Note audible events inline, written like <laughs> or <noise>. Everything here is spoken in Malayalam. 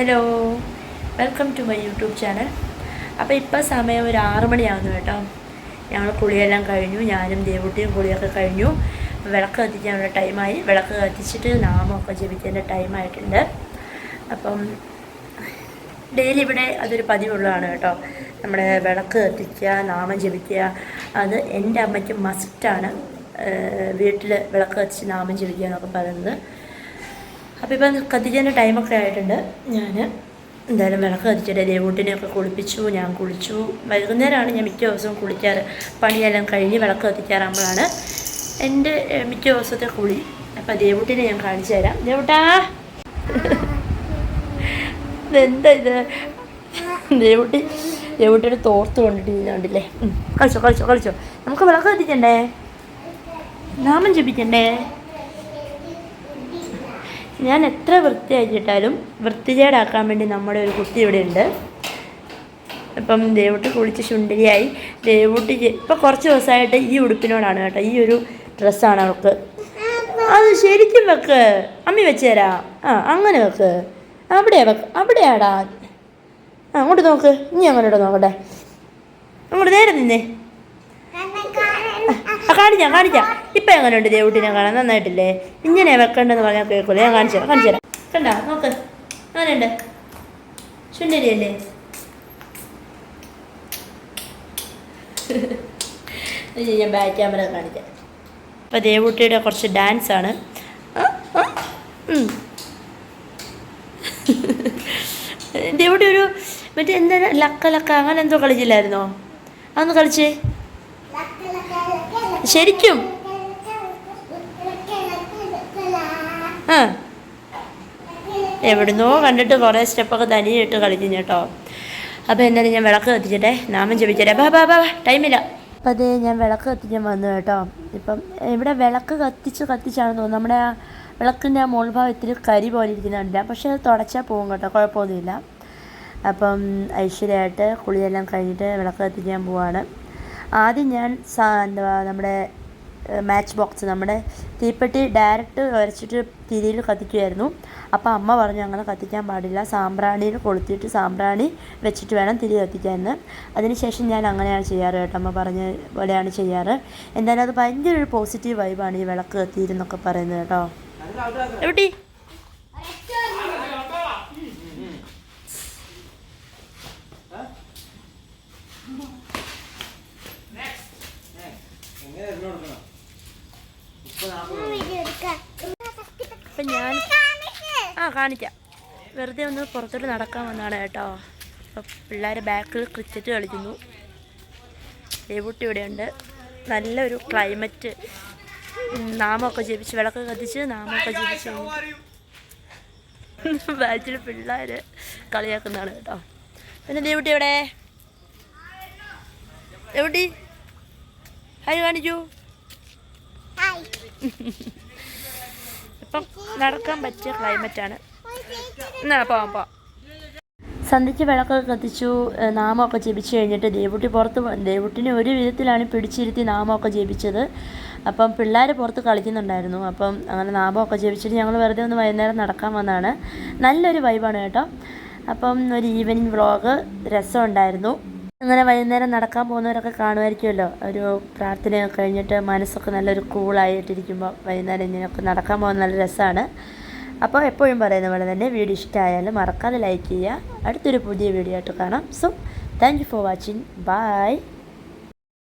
Hello welcome to my YouTube channel അപ്പോൾ ഇപ്പോൾ സമയം ഒരു ആറ് മണിയാകുന്നു കേട്ടോ. ഞങ്ങൾ കുളിയെല്ലാം കഴിഞ്ഞു. ഞാനും ദേവുട്ടിയും കുളിയൊക്കെ കഴിഞ്ഞു. വിളക്ക് കത്തിക്കാനുള്ള ടൈമായി വിളക്ക് കത്തിച്ചിട്ട് നാമമൊക്കെ ജപിക്കേണ്ട ടൈമായിട്ടുണ്ട് അപ്പം ഡെയിലി ഇവിടെ അതൊരു പതിവുള്ളതാണ് കേട്ടോ. നമ്മുടെ വിളക്ക് കത്തിക്കുക നാമം ജപിക്കുക അത് എന്റെ അമ്മയ്ക്ക് മസ്റ്റാണ് വീട്ടിൽ വിളക്ക് കത്തിച്ച് നാമം ജപിക്കുക എന്നൊക്കെ പറയുന്നത്. അപ്പോൾ ഇപ്പം കത്തിച്ചതിന്റെ ടൈമൊക്കെ ആയിട്ടുണ്ട്. ഞാൻ എന്തായാലും വിളക്ക് കത്തിച്ചിട്ട് ദേവൂട്ടിനെയൊക്കെ കുളിപ്പിച്ചു ഞാൻ കുളിച്ചു. വൈകുന്നേരമാണ് ഞാൻ മിക്ക ദിവസവും കുളിക്കാറ്. പണിയെല്ലാം കഴിഞ്ഞ് വിളക്ക് കത്തിക്കാറാകുമ്പോഴാണ് എന്റെ മിക്ക ദിവസത്തെ കുളി. അപ്പോൾ ദേവൂട്ടിനെ ഞാൻ കാണിച്ചു തരാം. ദേവൂട്ടാ ഇതെന്താ ഇത്? ദേവൂട്ടി ദേവൂട്ടിയുടെ തോർത്ത് കൊണ്ടിട്ട് ഉം, കളിച്ചോ കളിച്ചോ കളിച്ചോ. നമുക്ക് വിളക്ക് കത്തിക്കണ്ടേ? നാമം ജപിക്കണ്ടേ? ഞാൻ എത്ര വൃത്തിയാക്കിയിട്ടാലും വൃത്തികേടാക്കാൻ വേണ്ടി നമ്മുടെ ഒരു കുട്ടി ഇവിടെ ഉണ്ട്. ഇപ്പം ദേവുട്ടി കുളിച്ച് ശുണ്ടിരിയായി ദേവുട്ടി ഇപ്പം കുറച്ച് ദിവസമായിട്ട് ഈ ഉടുപ്പിനോടാണ് കേട്ടോ ഈ ഒരു ഡ്രസ്സാണ് അവൾക്ക്. അത് ശരിക്കും വെക്ക്. അമ്മി വെച്ച് തരാം. ആ അങ്ങനെ വെക്ക്. അവിടെയാ വെക്ക്. അവിടെയാടാ. ആ അങ്ങോട്ട് നോക്ക്. ഇനി അങ്ങോട്ട് നോക്കട്ടെ. അങ്ങോട്ട് നേരെ നിന്നേ. കാണിക്കാം കാണിക്കാം. ഇപ്പം എങ്ങനെയുണ്ട് ദേവുട്ടിനെ കാണാൻ? നന്നായിട്ടില്ലേ? ഇങ്ങനെ വെക്കണ്ടെന്ന് പറഞ്ഞാൽ കേൾക്കൂല? ഞാൻ കാണിച്ചു തരാം കാണിച്ചു തരാം. കണ്ട? നോക്ക്. അങ്ങനെയുണ്ട്. ചുണ്ടരിയല്ലേ? ഞാൻ ബാക്ക് ക്യാമറ കാണിക്കാം. അപ്പോൾ ദേവുട്ടിയുടെ കുറച്ച് ഡാൻസ് ആണ്. ദേവുട്ടി ഒരു മറ്റേ എന്താ ലക്ക ലക്ക അങ്ങനെ എന്തോ കളിച്ചില്ലായിരുന്നോ? അതൊന്ന് കളിച്ചേ. ശരിക്കും ആ എവിടുന്നോ കണ്ടിട്ട് കുറേ സ്റ്റെപ്പൊക്കെ തനിയിട്ട് കളിക്കും കേട്ടോ. അപ്പോൾ എന്തായാലും ഞാൻ വിളക്ക് കത്തിച്ചിട്ടെ. നാമം ചോദിച്ചേ ബാ ബാ ബാ ടൈമില്ല അപ്പം അതേ ഞാൻ വിളക്ക് കത്തിക്കാൻ വന്നു കേട്ടോ. ഇപ്പം ഇവിടെ വിളക്ക് കത്തിച്ച് കത്തിച്ചാണ് തോന്നുന്നത് നമ്മുടെ വിളക്കിന്റെ ആ മുൾഭാഗം ഇത്തിരി കരി പോലെ ഇരിക്കുന്നുണ്ട്. പക്ഷേ അത് തുടച്ചാൽ പോകും കേട്ടോ. കുഴപ്പമൊന്നുമില്ല. അപ്പം ഐശ്വര്യമായിട്ട് കുളിയെല്ലാം കഴിഞ്ഞിട്ട് വിളക്ക് കത്തിക്കാൻ പോവാണ്. ആദ്യം ഞാൻ എന്താ നമ്മുടെ മാച്ച് ബോക്സ് നമ്മുടെ തീപ്പെട്ടി ഡയറക്റ്റ് വരച്ചിട്ട് തിരിയിൽ കത്തിക്കുമായിരുന്നു അപ്പോൾ അമ്മ പറഞ്ഞു അങ്ങനെ കത്തിക്കാൻ പാടില്ല. സാമ്പ്രാണിയിൽ കൊളുത്തിയിട്ട് സാമ്പ്രാണി വെച്ചിട്ട് വേണം തിരി കത്തിക്കാമെന്ന് അതിനുശേഷം ഞാൻ അങ്ങനെയാണ് ചെയ്യാറ് കേട്ടോ. അമ്മ പറഞ്ഞ പോലെയാണ് ചെയ്യാറ്. എന്തായാലും അത് ഭയങ്കര ഒരു പോസിറ്റീവ് വൈബാണ് ഈ വിളക്ക് കത്തിയിരുന്നൊക്കെ പറയുന്നത് കേട്ടോ. എവിടെ? അപ്പം ഞാൻ ആ കാണിക്കാം. വെറുതെ ഒന്ന് പുറത്തോട്ട് നടക്കാൻ വന്നതാണ് കേട്ടോ. അപ്പം പിള്ളേർ ബാക്കിൽ ക്രിക്കറ്റ് കളിക്കുന്നു. ദേവുട്ടി ഇവിടെയുണ്ട്. നല്ലൊരു ക്ലൈമറ്റ് നാമൊക്കെ ജീവിച്ച് ജപിച്ച് വിളക്ക് കത്തിച്ച് നാമൊക്കെ ജപിച്ച് <laughs> ബാച്ചിൽ പിള്ളേർ കളിയാക്കുന്നതാണ് കേട്ടോ. പിന്നെ ദേവുട്ടി എവിടെ? ദേവുട്ടി ഹായ് കാണിക്കൂ <laughs> ഇപ്പം നടക്കാൻ പറ്റിയ ക്ലൈമറ്റാണ്. എന്നാ പോവാം പോവാം. സന്ധ്യയ്ക്ക് വിളക്കൊക്കെ കത്തിച്ചു നാമമൊക്കെ ജപിച്ചു കഴിഞ്ഞിട്ട് ദേവുട്ടി പുറത്ത് ദേവുട്ടിനെ ഒരു വിധത്തിലാണ് പിടിച്ചിരുത്തി നാമമൊക്കെ ജപിച്ചത്. അപ്പം പിള്ളേർ പുറത്ത് കളിക്കുന്നുണ്ടായിരുന്നു. അപ്പം അങ്ങനെ നാമമൊക്കെ ജപിച്ചിട്ട് ഞങ്ങൾ വെറുതെ ഒന്ന് വൈകുന്നേരം നടക്കാൻ വന്നതാണ്. നല്ലൊരു വൈബാണ് കേട്ടോ. അപ്പം ഒരു ഈവനിങ് വ്ളോഗ് രസമുണ്ടായിരുന്നു. അങ്ങനെ വൈകുന്നേരം നടക്കാൻ പോകുന്നവരൊക്കെ കാണുമായിരിക്കുമല്ലോ. ഒരു പ്രാർത്ഥനയൊക്കെ കഴിഞ്ഞിട്ട് മനസ്സൊക്കെ നല്ലൊരു കൂളായിട്ടിരിക്കുമ്പോൾ വൈകുന്നേരം ഇങ്ങനെയൊക്കെ നടക്കാൻ പോകുന്ന നല്ല രസമാണ്. അപ്പോൾ എപ്പോഴും പറയുന്ന പോലെ തന്നെ വീഡിയോ ഇഷ്ടമായാലും മറക്കാതെ ലൈക്ക് ചെയ്യുക. അടുത്തൊരു പുതിയ വീഡിയോ ആയിട്ട് കാണാം. So thank you for watching bye